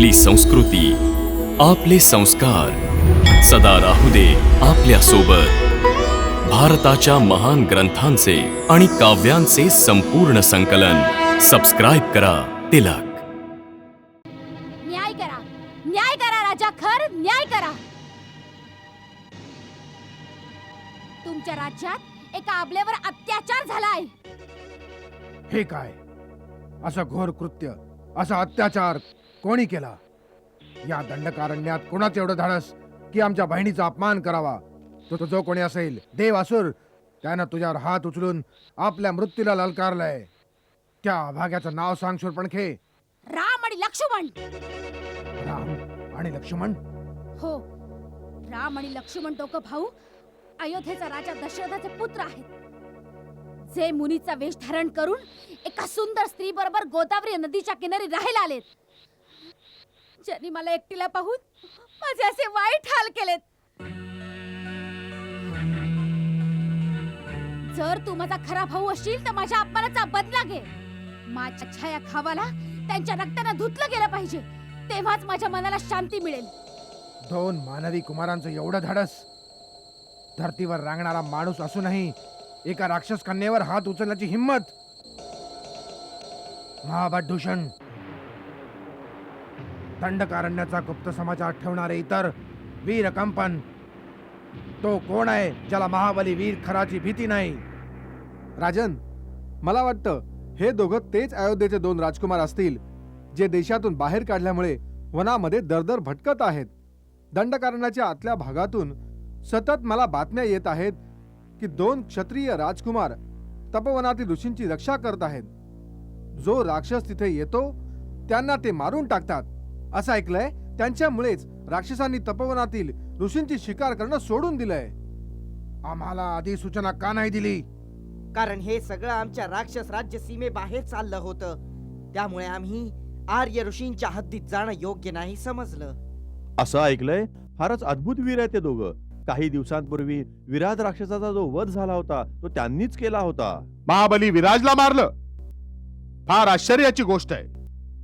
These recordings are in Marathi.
आपली संस्कृती आपले संस्कार. सदा राहू दे आपल्यासोबत भारताच्या महान ग्रंथांचे आणि काव्यांचे संपूर्ण संकलन. सबस्क्राईब करा तिलक. न्याय करा. न्याय करा राजा खर न्याय करा. तुमच्या राज्यात एका आबलेवर अत्याचार झालाय. हे काय? असं घोर कृत्य असा अत्याचार कोणी केला? या दंडकारण्यात कोणाचं एवढं धाडस की आमच्या बहिणीचा अपमान करावा? तो जो कोणी असेल देव असुर त्यानं तुझ्यावर हात उचलून आपल्या मृत्यूला ललकारलंय. त्या अभाग्याचं नाव सांग शूरपणखे राम आणि लक्ष्मण. राम आणि लक्ष्मण? हो राम आणि लक्ष्मण दोघं भाऊ अयोध्येचा राजा दशरथाचे पुत्र आहेत. जे मुनीचा वेश धारण करून एका सुंदर स्त्री बरोबर गोदावरी नदीच्या किनारी राहायला आलेत. ज्यांनी मला एकटीला पाहून माझे असे वाईट हाल केलेत. जर तू माझा खरा भाऊ असशील तर माझ्या अपमानाचा बदला घे. माझ्या छाया खावाला त्यांच्या रक्तानं धुतलं गेलं पाहिजे. तेव्हाच माझ्या मनाला शांती मिळेल. दोन मानवी कुमारांचं एवढं धाडस. धरतीवर रांगणारा माणूस असूनही एका राक्षस कन्येवर हात उचलण्याची हिंमत. महाभूषण दंडकारण्याचा गुप्त समाचार ठेवणारे इतर वीर कंपन तो कोण आहे ज्याला महाबली वीर खराची भीती नाही? राजन मला वाटतं हे दोघं तेच अयोध्येचे दोन राजकुमार असतील जे देशातून बाहेर काढल्यामुळे वनामध्ये दरदर भटकत आहेत. दंडकारण्याच्या आतल्या भागातून सतत मला बातम्या येत आहेत की दोन क्षत्रिय राजकुमार तपवनातील ऋषींची रक्षा करत आहेत. जो राक्षस तिथे येतो त्यांना ते मारून टाकतात. असं ऐकलंय? त्यांच्यामुळेच राक्षसांनी तपवनातील ऋषींची शिकार करणं सोडून दिलंय. आम्हाला आधी सूचना का नाही दिली? कारण हे सगळं आमच्या राक्षस राज्य सीमेबाहेर चाललं होतं. त्यामुळे आम्ही आर्य ऋषींच्या हद्दीत जाणं योग्य नाही समजलं. असं ऐकलंय? फारच अद्भुत वीर आहे ते दोघं. काही दिवसांपूर्वी विराट राक्षसाचा जो वध झाला होता तो त्यांनीच केला होता. महाबली विराजला मारलं. फार आश्चर्याची गोष्ट आहे.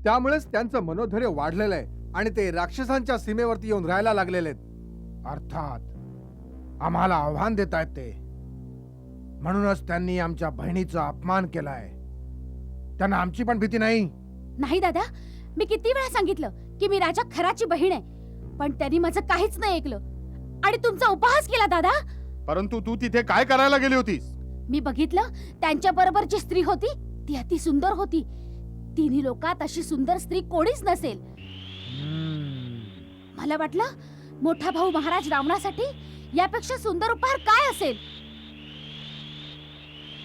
त्यामुळेच त्यांचं मनोधैर्य वाढलेलं आहे आणि ते राक्षसांच्या सीमेवरती येऊन राहायला लागलेले आहेत. अर्थात आम्हाला आव्हान देत आहेत ते. म्हणूनच त्यांनी आमच्या बहिणीचा अपमान केलाय. त्यांना आमची पण भीती नाही. नाही दादा मी किती वेळा सांगितलं की मी राजा खराची बहीण आहे पण त्यांनी माझं काहीच नाही ऐकलं. आणि तुमचा उपहास केला दादा. परंतु तू तिथे काय करायला गेली होतीस? मी बघितलं त्यांच्या बरोबर जी स्त्री होती ती अति सुंदर होती. तिन्ही लोकात अशी सुंदर स्त्री कोणीच नसेल. मला वाटलं मोठा भाऊ महाराज रावणासाठी यापेक्षा सुंदर उपहार काय असेल?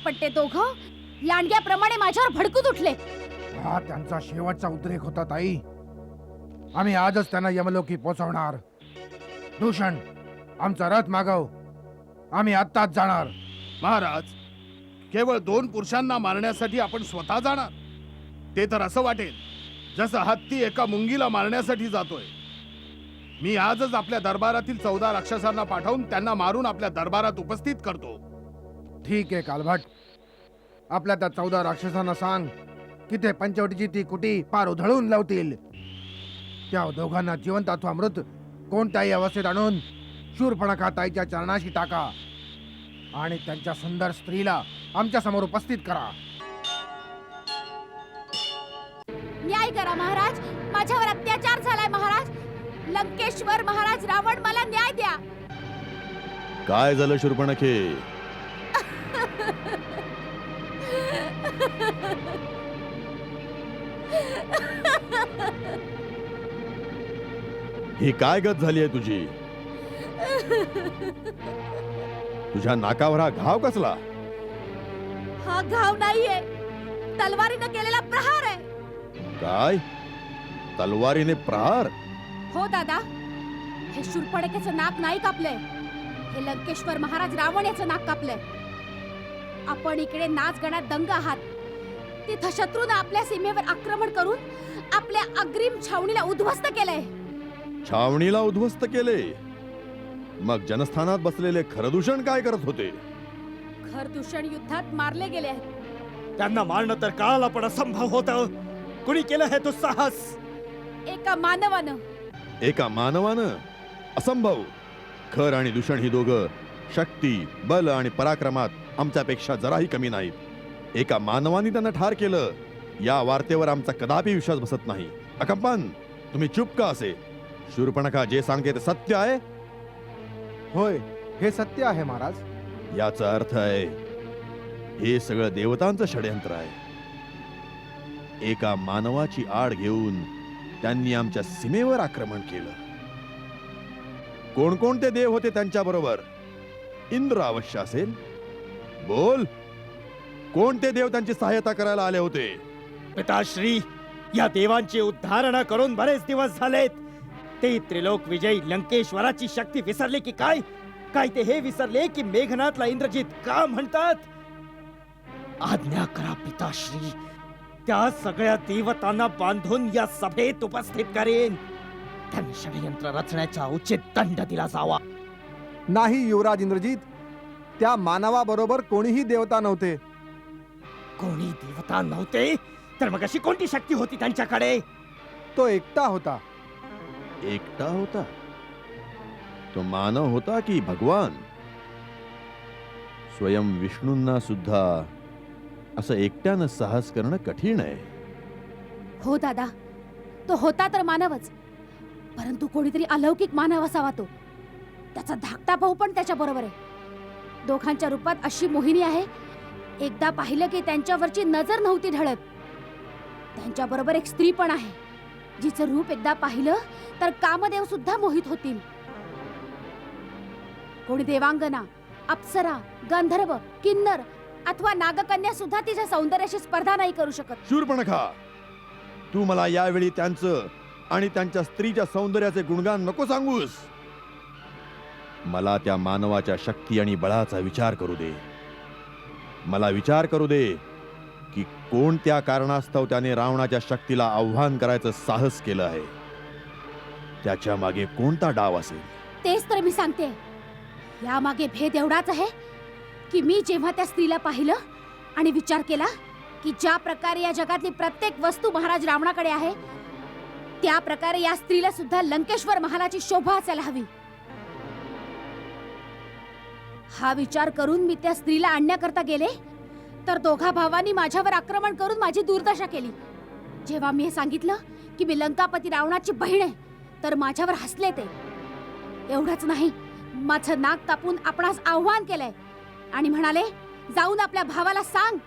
पण ते दोघं लांडग्याप्रमाणे माझ्यावर भडकून उठले. हा त्यांचा शेवटचा उद्रेक होता ताई. आम्ही आजच त्यांना यमलोकी पोचवणार. भूषण आमचा रथ मागव. आम्ही आत्ताच जाणार. महाराज केवळ दोन पुरुषांना मारण्यासाठी आपण स्वतः जाणार? ते तर असं वाटेल जसं हत्ती एका मुंगीला मारण्यासाठी जातोय. मी आजच आपल्या दरबारातील चौदा राक्षसांना पाठवून त्यांना मारून आपल्या दरबारात उपस्थित करतो. ठीक आहे कालभट आपल्या त्या चौदा राक्षसांना सांग की ते पंचवटीची ती कुटी पार उधळून लावतील. त्या दोघांना जिवंत अथवा मृत कोणत्याही अवस्थेत आणून शूरपणखा ताईच्या चरणाशी टाका. आणि त्यांच्या सुंदर स्त्रीला आमच्यासमोर उपस्थित करा. न्याय करा महाराज? माझ्यावर अत्याचार झालाय महाराज. लंकेश्वर महाराज रावण मला न्याय द्या. काय झालं शूर्पणखे? ही काय गत झाली आहे तुझी? तुझ्या नाकावर हा घाव कसला? हा घाव नाहीये. तलवारीनं केलेला प्रहार आहे. काय? तलवारीने प्रहार हो दादा. हे शूर्पणखेचं नाक नाही कापलंय. हे लंकेश्वर महाराज रावण याचं नाक कापलंय. आपण इकडे नाच गणात दंग आहात. तिथं शत्रूनं आपल्या सीमेवर आक्रमण करून आपल्या अग्रिम छावणीला उद्ध्वस्त केलंय. छावणीला उद्ध्वस्त केले? मग जनस्थानात बसलेले खरदूषण काय करत होते? खरदूषण युद्धात मारले गेले आहेत. त्यांना मारणं तर काळाला पण असंभव होत. कुणी केलं हे दुस्साहस एका मानवानं. एका मानवानं? असंभव. खर आणि दूषण ही दोघं शक्ती बल आणि पराक्रमात आमच्यापेक्षा जराही कमी नाहीत. एका मानवाने त्यांना ठार केलं. या वार्तेवर आमचा कदापि विश्वास बसत नाही. अकंपन तुम्ही चुप का असे? शूरपणखा जे सांगते ते सत्य आहे? होय हे सत्य आहे महाराज. याचा अर्थ आहे हे सगळं देवतांचं षडयंत्र आहे. एका मानवाची आड घेऊन त्यांनी आमच्या सीमेवर आक्रमण केलं. कोणकोणते देव होते त्यांच्या बरोबर? इंद्र अवश्य असेल. बोल. कोणते देव त्यांची सहायता करायला आले होते? पिताश्री या देवांची उद्धारणा करून बरेच दिवस झालेत. ते त्रिलोक विजयी लंकेश्वराची शक्ती विसरले की काय? काय ते हे विसरले की मेघनाथला इंद्रजित का म्हणतात? आज्ञा करा पिताश्री. त्या सगळ्या देवतांना बांधून या सभेत उपस्थित करेन? त्यांनी षडयंत्र रचण्याचा उचित दंड दिला जावा. नाही युवराज इंद्रजित. त्या मानवाबरोबर कोणीही देवता नव्हते. कोणी देवता नव्हते? तर मग अशी कोणती शक्ती होती त्यांच्याकडे? तो एकटा होता. एकटा होता? तो मानव होता की भगवान? स्वयं विष्णूंना सुद्धा असं एकट्यानं साहस करणं कठीण आहे. हो दादा. तो होता तर मानवच. परंतु कोणीतरी अलौकिक मानव असावा तो. त्याचा धाकटा भाऊ पण त्याच्या बरोबर आहे. दोघांच्या रूपात अशी मोहिनी आहे एकदा पाहिलं की त्यांच्यावरची नजर नव्हती ढळत. त्यांच्या बरोबर एक स्त्री पण आहे. जिचं रूप एकदा पाहिलं तर कामदेव सुद्धा मोहित होतील. कोणी देवांगना अप्सरा गंधर्व किन्नर अथवा नागकन्या सुद्धा तिच्या सौंदर्याशी स्पर्धा नाही करू शकत. शूरपणखा तू मला यावेळी त्यांचं आणि त्यांच्या स्त्रीच्या सौंदर्याचे गुणगान नको सांगूस. मला त्या मानवाच्या शक्ती आणि बळाचा विचार करू दे. मला विचार करू दे की कोणत्या कारणास्तव त्याने रावणाच्या शक्तीला आव्हान करायचं साहस केलं आहे. त्याच्यामागे कोणता डाव असेल? तेच तर मी सांगते. यामागे भेद एवढाच आहे की मी जेव्हा त्या स्त्रीला पाहिलं आणि विचार केला की ज्या प्रकारे या जगातली प्रत्येक वस्तू महाराज रावणाकडे आहे त्या प्रकारे या स्त्रीला सुद्धा लंकेश्वर महालाची शोभा असायला हवी. हा विचार करून मी त्या स्त्रीला आणण्याकरता गेले तर दोघा भावांनी माझ्यावर आक्रमण करून माझी दुर्दशा केली. जेव्हा मी हे सांगितलं की मी लंकापती रावणाची बहीण आहे तर माझ्यावर हसले ते. एवढंच नाही माझं नाक कापून आपणास आव्हान केलंय. आणि म्हणाले जाऊन आपल्या भावाला सांग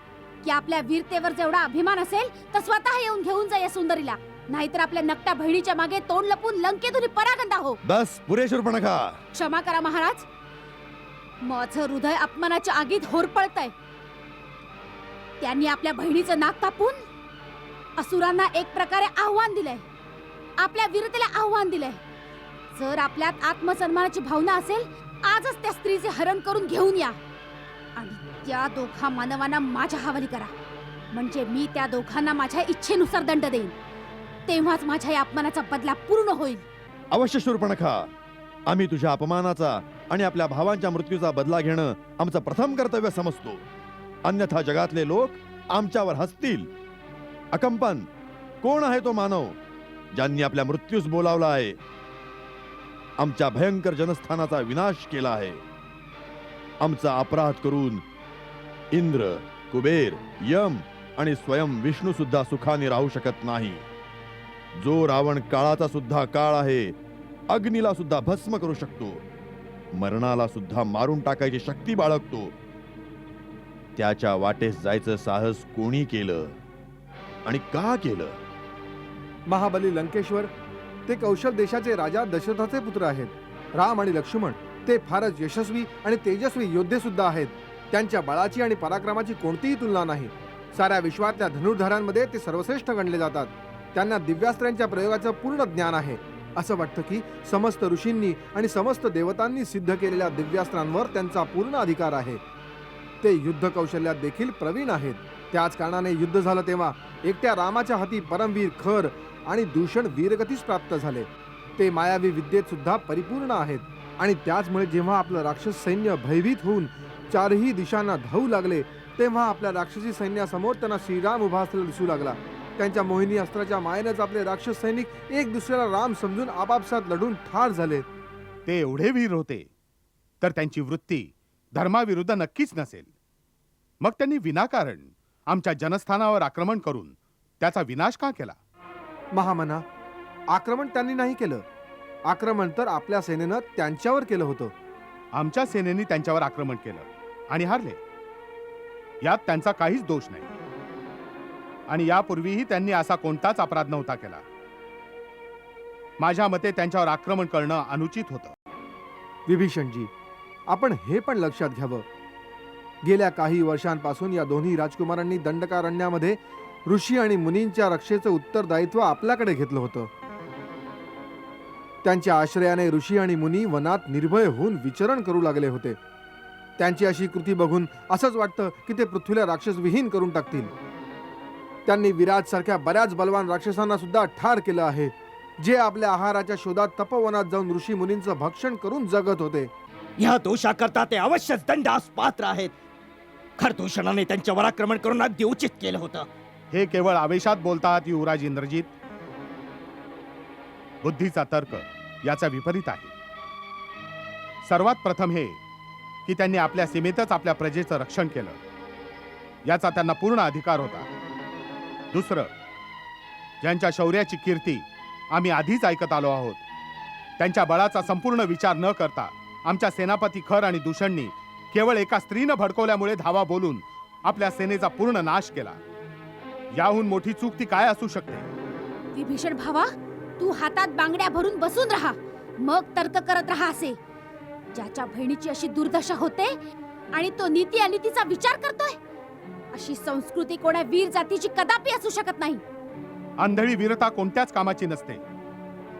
की आपल्या वीरतेवर जेवढा अभिमान असेल तर स्वतः येऊन घेऊन जा या सुंदरीला. नाहीतर आपल्या नकट्या बहिणीच्या मागे तोंड लपून लंकेतून परागंदा हो. बस पुरे शूरपणखा क्षमा करा महाराज. माझं हृदय अपमानाच्या आगीत होरपळतय. त्यांनी आपल्या बहिणीचं नाक कापून असुरांना एक प्रकारे आव्हान दिलंय. आपल्या वीरतेला आव्हान दिलंय. जर आपल्यात आत्मसन्मानाची भावना असेल आजच त्या स्त्रीचे हरण करून घेऊन या. आणि त्या दोघा मानवांना माझ्या हवाली करा. म्हणजे मी त्या दोघांना माझ्या इच्छेनुसार दंड देईन. तेव्हाच माझ्या या अपमानाचा बदला पूर्ण होईल. अवश्य शूरपणखा आम्ही तुझ्या अपमानाचा आणि आपल्या भावांच्या मृत्यूचा बदला घेणं आमचं प्रथम कर्तव्य समजतो. अन्यथा जगातले लोक आमच्यावर हसतील. अकंपन कोण आहे तो मानव ज्यांनी आपल्या मृत्यूस बोलावला आहे? आमच्या भयंकर जनस्थानाचा विनाश केला आहे. आमचा अपराध करून इंद्र कुबेर यम आणि स्वयं विष्णू सुद्धा सुखाने राहू शकत नाही. जो रावण काळाचा सुद्धा काळ आहे अग्नीला सुद्धा भस्म करू शकतो. मरणाला सुद्धा मारून टाकायची शक्ती बाळगतो. त्याच्या वाटेस जायचं साहस कोणी केलं आणि का केलं? महाबली लंकेश्वर ते कौशल देशाचे राजा दशरथाचे पुत्र आहेत राम आणि लक्ष्मण. ते फारच यशस्वी आणि तेजस्वी योद्धे सुद्धा आहेत. त्यांच्या बळाची आणि पराक्रमाची कोणतीही तुलना नाही. साऱ्या विश्वातल्या धनुर्धरांमध्ये ते सर्वश्रेष्ठ गणले जातात. त्यांना दिव्यास्त्रांच्या प्रयोगाचं पूर्ण ज्ञान आहे. असं वाटतं की समस्त ऋषींनी आणि समस्त देवतांनी सिद्ध केलेल्या दिव्यास्त्रांवर त्यांचा पूर्ण अधिकार आहे. ते युद्ध कौशल्यात देखील प्रवीण आहेत. त्याच कारणाने युद्ध झालं तेव्हा एकट्या रामाच्या हाती परमवीर खर आणि दूषण वीरगतीच प्राप्त झाले. ते मायावी विद्येत सुद्धा परिपूर्ण आहेत. आणि त्याचमुळे जेव्हा आपलं राक्षस सैन्य भयभीत होऊन चारही दिशांना धावू लागले तेव्हा आपल्या राक्षसी सैन्यासमोर त्यांना श्रीराम उभा असलेला दिसू लागला. त्यांच्या मोहिनी अस्त्राच्या मायेनंच आपले राक्षस सैनिक एक दुसऱ्याला राम समजून आपापसात लढून ठार झाले. ते एवढे वीर होते तर त्यांची वृत्ती धर्माविरुद्ध नक्कीच नसेल. मग त्यांनी विनाकारण आमच्या जनस्थानावर आक्रमण करून त्याचा विनाश का केला? महामना आक्रमण त्यांनी नाही केलं. आक्रमण तर आपल्या सेनेनं त्यांच्यावर केलं होतं. आमच्या सेनेने त्यांच्यावर आक्रमण केलं आणि हारले. यात त्यांचा काहीच दोष नाही. आणि यापूर्वीही त्यांनी असा कोणताच अपराध नव्हता केला. माझ्या मते त्यांच्यावर आक्रमण करणं अनुचित होतं. विभीषणजी आपण हे पण लक्षात घ्यावं. गेल्या काही वर्षांपासून या दोन्ही राजकुमारांनी दंडकारण्यामध्ये ऋषी आणि मुनींच्या रक्षेचं उत्तरदायित्व आपल्याकडे घेतलं होतं. त्यांच्या आश्रयाने ऋषी आणि मुनी वनात निर्भय होऊन विचरण करू लागले होते. त्यांची अशी कृती बघून असंच वाटतं की ते पृथ्वीला राक्षस विहीन करून टाकतील. त्यांनी विराट सारख्या बऱ्याच बलवान राक्षसांना सुद्धा ठार केलं आहे जे आपल्या आहाराच्या शोधात तपोवनात जाऊन ऋषी मुनींचं भक्षण करून जगत होते. या दोषाकरता ते अवश्यच दंडास पात्र आहेत. खरदूषणाने त्यांच्यावर आक्रमण करून अगदी उचित केलं होतं. हे केवळ आवेशात बोलतात युवराज इंद्रजित. बुद्धीचा तर्क. याचा विपरीत आहे. सर्वात प्रथम हे की त्यांनी आपल्या सीमेतच आपल्या प्रजेचं रक्षण केलं. याचा त्यांना पूर्ण अधिकार होता. दुसरं ज्यांच्या शौर्याची कीर्ती आम्ही आधीच ऐकत आलो आहोत त्यांच्या बळाचा संपूर्ण विचार न करता आमच्या सेनापती खर आणि दूषणनी केवळ एका स्त्रीनं भडकवल्यामुळे धावा बोलून आपल्या सेनेचा पूर्ण नाश केला. याहून मोठी चूक ती काय असू शकते? ती भीषण भावा तू हातात बांगड्या भरून बसून राहा. मग तर्क करत राहा असे. ज्याच्या बहिणीची अशी दुर्दशा होते आणि तो नीती आणि तिचा विचार करतोय अशी संस्कृती कोणा वीर जातीची कदापि असू शकत नाही. आंधळी वीरता कोणत्याच कामाची नसते.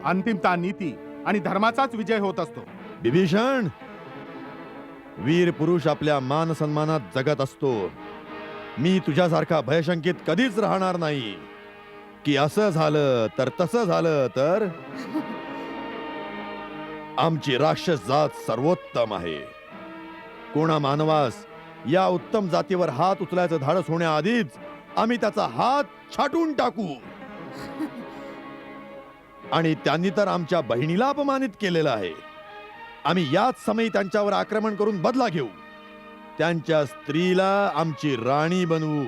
अंतिमता नीती आणि धर्माचाच विजय होत असतो. विभीषण! वीर पुरुष आपल्या मान सन्मानात जगत असतो. मी तुझ्यासारखा भयशंकित कधीच राहणार नाही. की असं झालं तर तसं झालं तर आमची राक्षस जात सर्वोत्तम आहे. कोणा मानवास या उत्तम जातीवर हात उचलायचं धाडस होण्याआधीच आम्ही त्याचा हात छाटून टाकू. आणि त्यांनी तर आमच्या बहिणीला अपमानित केलेलं आहे. आम्ही याच समयी त्यांच्यावर आक्रमण करून बदला घेऊ. त्यांच्या स्त्रीला आमची राणी बनवू.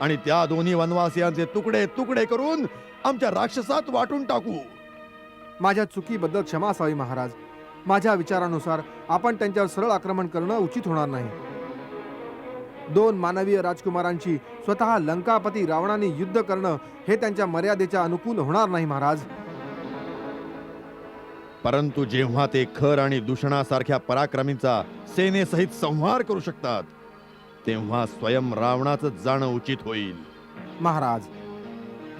आणि त्या दोन्ही वनवासियांचे तुकडे तुकडे करून आमच्या राक्षसात वाटून टाकू. माझ्या चुकीबद्दल क्षमा असावी महाराज. माझ्या विचारानुसार आपण त्यांच्यावर सरळ आक्रमण करणं उचित होणार नाही. दोन मानवीय राजकुमारांची स्वतः लंकापती रावणाने युद्ध करणं हे त्यांच्या मर्यादेच्या अनुकूल होणार नाही महाराज. परंतु जेव्हा ते खर आणि दूषणासारख्या पराक्रमींचा सेनेसहित संहार करू शकतात तेव्हा स्वयं रावणाचं जाणं उचित होईल. महाराज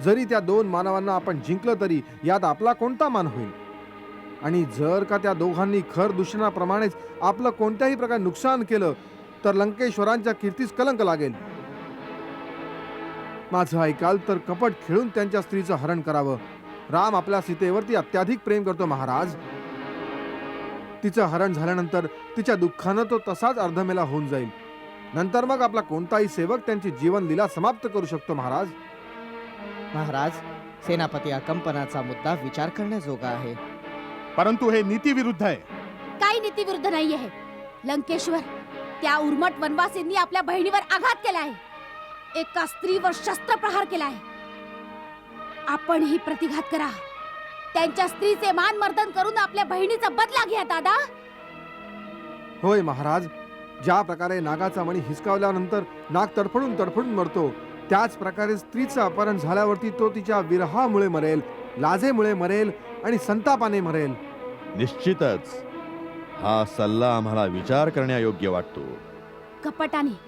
जरी त्या दोन मानवांना आपण जिंकलं तरी यात आपला कोणता मान होईल? आणि जर का त्या दोघांनी खर दूषणाप्रमाणेच आपलं कोणत्याही प्रकारे नुकसान केलं तर लंकेश्वरांच्या कीर्तीस कलंक लागेल. माझं ऐकाल तर कपट खेळून त्यांच्या स्त्रीचं हरण करावं. राम आपल्या सीतेवरती अत्याधिक प्रेम करतो महाराज. तिचं हरण झाल्यानंतर तिच्या दुःखानं तो तसाच अर्धमेला होऊन जाईल. नंतर मग आपला कोणताही सेवक त्यांची जीवनलीला समाप्त करू शकतो महाराज. महाराज सेनापती अकंपनाचा मुद्दा विचार करण्याजोगा आहे. परंतु हे नीतीविरुद्ध आहे. काही नीतीविरुद्ध नाही आहे. लंकेश्वर त्या उर्मट वनवासींनी आपल्या बहिणीवर आघात केला आहे. एका स्त्रीवर शस्त्र प्रहार केला आहे. आपणही प्रतिघात करा. त्यांच्या स्त्रीचे मान मर्दन करून आपल्या बहिणीचा बदला घ्या दादा. होय महाराज. ज्या प्रकारे नागाचा मणी हिसकावल्यानंतर नाग तडफडून तडफडून मरतो त्याच प्रकारे स्त्रीचं अपहरण झाल्यावरती तो तिच्या विरहामुळे मरेल लाजेमुळे मरेल आणि संतापाने मरेल. निश्चितच. हा सल्ला आम्हाला विचार करण्यायोग्य वाटतो. कपटाने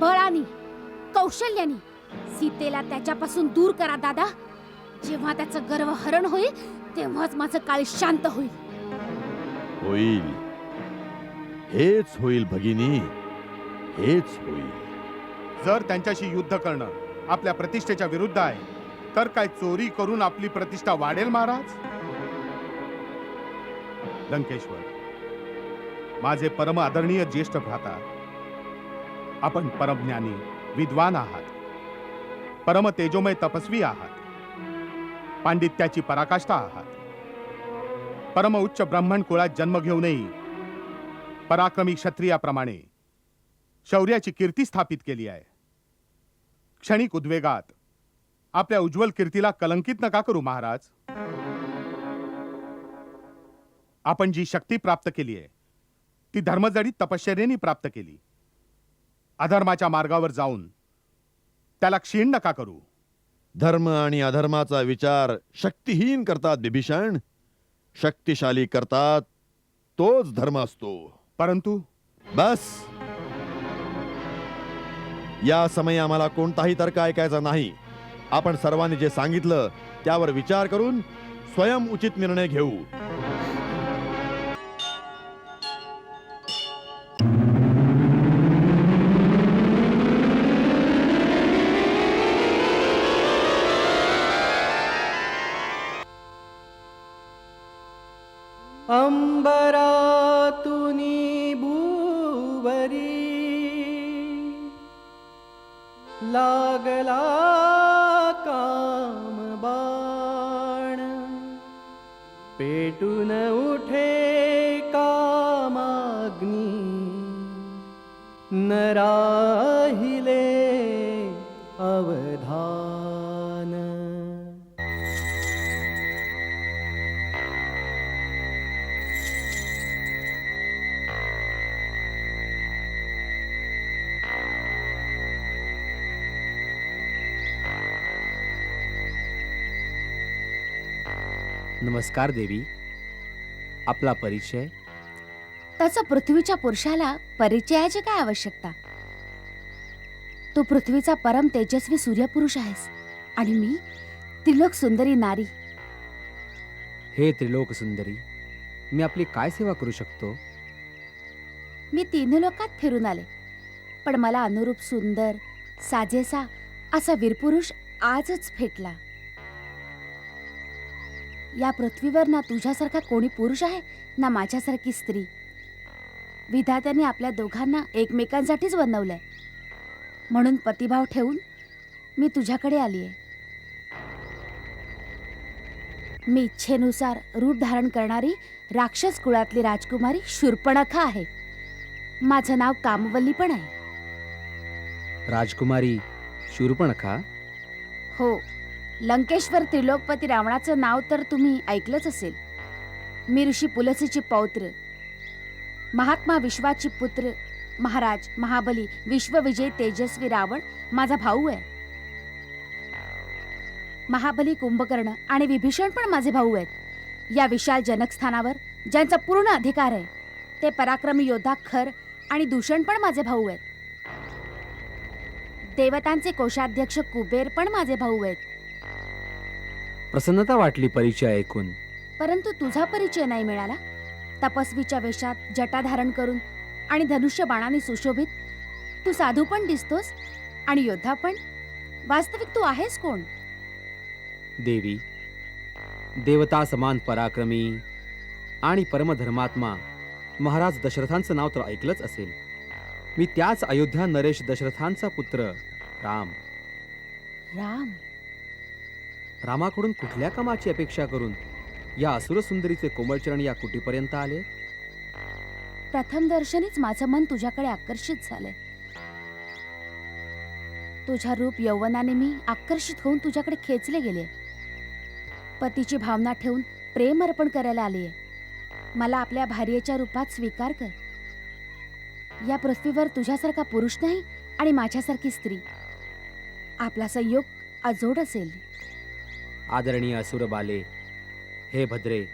बळाने कौशल्याने सीतेला त्याच्यापासून दूर करा दादा. जेव्हा त्याचं गर्व हरण होईल तेव्हाच माझं काळ शांत होईल. होईल. हेच होईल भगिनी हेच होईल. जर त्यांच्याशी युद्ध करणं आपल्या प्रतिष्ठेच्या विरुद्ध आहे तर काय चोरी करून आपली प्रतिष्ठा वाढेल महाराज? लंकेश्वर माझे परम आदरणीय ज्येष्ठ भ्राता आपण परमज्ञानी विद्वान आहात. परम तेजोमय तपस्वी आहात. पांडित्याची पराकाष्ठा आहात. परम उच्च ब्राह्मण कुळात जन्म घेऊनही पराक्रमी क्षत्रियाप्रमाणे शौर्याची कीर्ती स्थापित केली आहे. क्षणिक उद्वेगात आपल्या उज्ज्वल कीर्तीला कलंकित नका करू महाराज. आपण जी शक्ती प्राप्त केली आहे ती धर्मजडीत तपश्चर्येने प्राप्त केली. अधर्माच्या मार्गावर जाऊन त्याला क्षीण नका करू. धर्म आणि अधर्माचा विचार शक्तिहीन करतात बिभीषण. शक्तिशाली करतात तोच धर्म असतो. परंतु बस. या समयी आम्हाला कोणताही तर्क ऐकायचा नाही. आपण सर्वांनी जे सांगितलं त्यावर विचार करून स्वयं उचित निर्णय घेऊ. पेटु न उठे कामाग्नि। न राहिले अवधा नमस्कार देवी. आपला परिचय? तसं पृथ्वीच्या पुरुषाला परिचयाची काय आवश्यकता? तू पृथ्वीचा परम तेजस्वी सूर्यपुरुष आहेस आणि मी त्रिलोक सुंदरी नारी. हे त्रिलोक सुंदरी मी आपली काय सेवा करू शकतो? मी तिन्ही लोकात फिरून आले पण मला अनुरूप सुंदर साजेसा असा वीरपुरुष आजच भेटला. या पृथ्वीवर ना तुझ्यासारखा कोणी पुरुष आहे ना माझ्यासारखी स्त्री. विधात्याने आपल्या दोघांना एकमेकांसाठीच बनवलंय. म्हणून पतिभाव ठेवून मी तुझ्याकडे आली आहे मी इच्छेनुसार रूप धारण करणारी राक्षस कुळातली राजकुमारी शूर्पणखा आहे. माझं नाव कामवल्ली पण आहे. राजकुमारी शूर्पणखा? हो. लंकेश्वर त्रिलोकपती रावणाचं नाव तर तुम्ही ऐकलंच असेल. मी ऋषी पुलसीची पौत्र महात्मा विश्वाची पुत्र महाराज महाबली विश्वविजय तेजस्वी रावण माझा भाऊ आहे. महाबली कुंभकर्ण आणि विभीषण पण माझे भाऊ आहेत. या विशाल जनकस्थानावर ज्यांचा पूर्ण अधिकार आहे ते पराक्रमी योद्धा खर आणि दूषण पण माझे भाऊ आहेत. देवतांचे कोषाध्यक्ष कुबेर पण माझे भाऊ आहेत. प्रसन्नता वाटली परिचय ऐकून. परंतु तुझा परिचय नाही मिळाला. तपस्वीच्या वेशात जटा धारण करून आणि धनुष्य बाणाने सुशोभित. तू साधू पण दिसतोस आणि योद्धा पण. वास्तविक तू आहेस कोण? देवी देवता समान पराक्रमी आणि परमधर्मात्मा महाराज दशरथांचं नाव तर ऐकलंच असेल. मी त्याच अयोध्या नरेश दशरथांचा पुत्र राम. राम? रामाकडून कुठल्या कामाची अपेक्षा करून या असुरसुंदरीचे कोमलचरण या कुटीपर्यंत आले? प्रथम दर्शनीच माझं मन तुझ्याकडे आकर्षित झालंय. तुझ्या रूप यौवनाने मी आकर्षित होऊन तुझ्याकडे खेचले गेले. पतीची भावना ठेवून प्रेम अर्पण करायला आलीये. मला आपल्या भार्येच्या रूपात स्वीकार कर. या पृथ्वीवर तुझ्यासारखा पुरुष नाही आणि माझ्यासारखी स्त्री. आपला संयोग अजोड असेल. आदरणीय असुर बाले हे भद्रे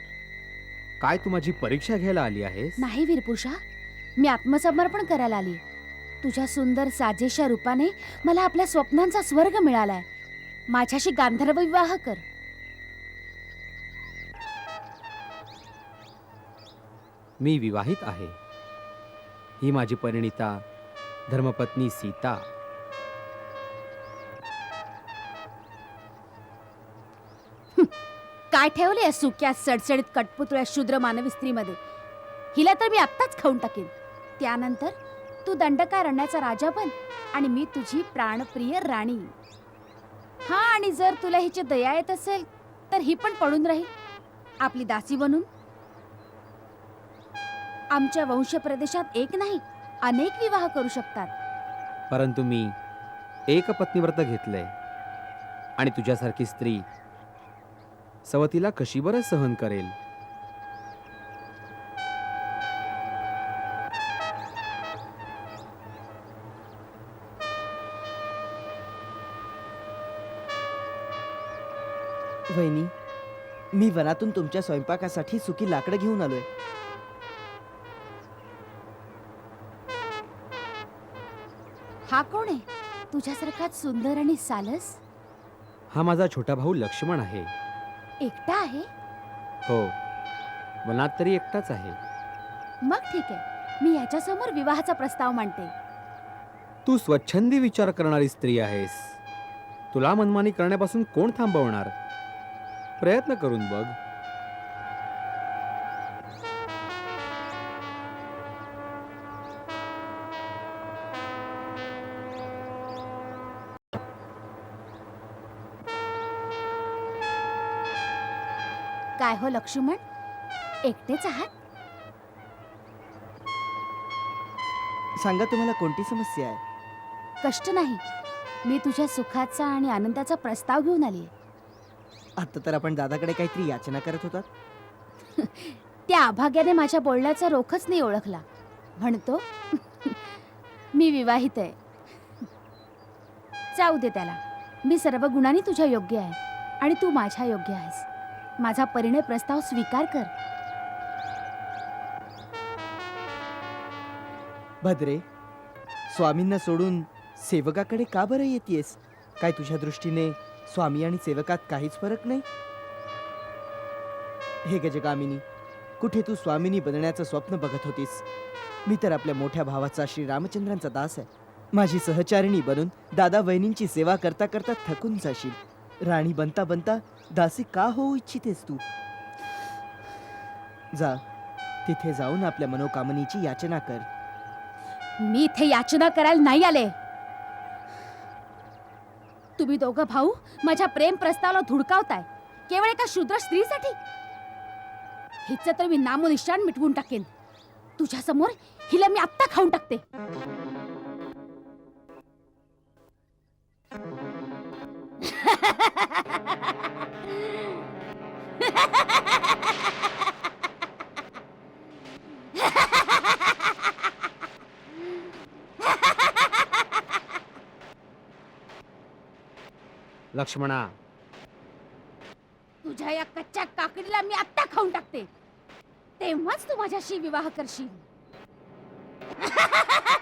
काय तू माझी परीक्षा घ्यायला आली आहेस? नाही वीरपुरुषा मी आत्मसमर्पण करायला आली. तुझ्या सुंदर साजेशा रूपाने मला आपल्या स्वप्नांचा स्वर्ग मिळालाय. माझ्याशी गांधर्व विवाह कर. मी विवाहित आहे. ही माझी परिणिता धर्मपत्नी सीता. काय ठेवले या सुक्या सडसडीत कटपुतळ्या शूद्र मानवी स्त्रीमध्ये? हिला तर मी आत्ताच खाऊन टाकेन. त्यानंतर तू दंडकारण्याचा राजा बन आणि मी तुझी प्राणप्रिय राणी. हा आणि जर तुला हिची दया येत असेल तर ही पण पडून राहील आपली दासी बनून. आमच्या वंश प्रदेशात एक नाही अनेक विवाह करू शकतात. परंतु मी एक पत्नीव्रत घेतलंय. आणि तुझ्यासारखी स्त्री सवतीला कशी बरं सहन करेल? वहिनी मी वनातून तुमच्या स्वयंपाकासाठी सुकी लाकडं घेऊन आलोय. हा कोण आहे? तुझ्यासारखाच सुंदर आणि सालस? हा माझा छोटा भाऊ लक्ष्मण आहे. एकटा आहे? हो. वनात तरी एकटाच आहे. मग ठीक आहे. मी याच्यासमोर विवाहाचा प्रस्ताव मांडते. तू स्वच्छंदी विचार करणारी स्त्री आहेस. तुला मनमानी करण्यापासून कोण थांबवणार? प्रयत्न करून बघ. हो लक्ष्मण. एकटेच आहात? सांगा तुम्हाला कोणती समस्या आहे? कष्ट नाही. मी तुझ्या सुखाचा आणि आनंदाचा प्रस्ताव घेऊन आली आता तर आपण दादाकडे काहीतरी याचना करत होतात. त्या अभाग्याने माझ्या बोलण्याचा रोखच नाही ओळखला. म्हणतो मी विवाहित आहे. जाऊ दे त्याला. मी सर्व गुणांनी तुझ्या योग्य आहे आणि तू माझ्या योग्य आहेस. माझा परिणय प्रस्ताव स्वीकार कर. भद्रे स्वामींना सोडून सेवकाकडे का बरं येतेस? काय तुझ्या दृष्टीने स्वामी आणि सेवकात काहीच फरक नाही? हे गजगामिनी कुठे तू स्वामिनी बनण्याचं स्वप्न बघत होतीस? मी तर आपल्या मोठ्या भावाचा श्री रामचंद्रांचा दास आहे. माझी सहचारिणी बनून दादा वहिनींची सेवा करता करता थकून जाशील. राणी बनता बनता दासी का होऊ इच्छितेस तू? जा तिथे जाऊन आपल्या मनोकामनेची याचना कर. मी इथे याचना करायला नाही आले. तुम्ही दोघं भाऊ माझ्या प्रेम प्रस्तावाला धुडकावताय. केवळ एका शूद्र स्त्रीसाठी? हिचं तर मी नामोनिशान मिटवून टाकेन. तुझ्या समोर हिला मी आत्ता खाऊन टाकते. लक्ष्मणा. तुझ्या या कच्च्या काकडीला मी आत्ता खाऊन टाकते. तेव्हाच तू माझ्याशी विवाह करशील.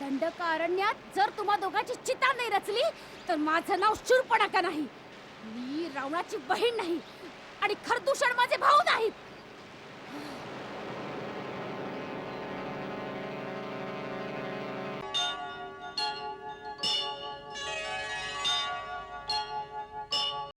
दंडकारण्यात जर तुम्हा दोघांची चिता नाही रचली तर माझं नाव शूरपणाका नाही. मी रावणाची बहीण नाही आणि खरदूषण माझे भाऊ नाहीत.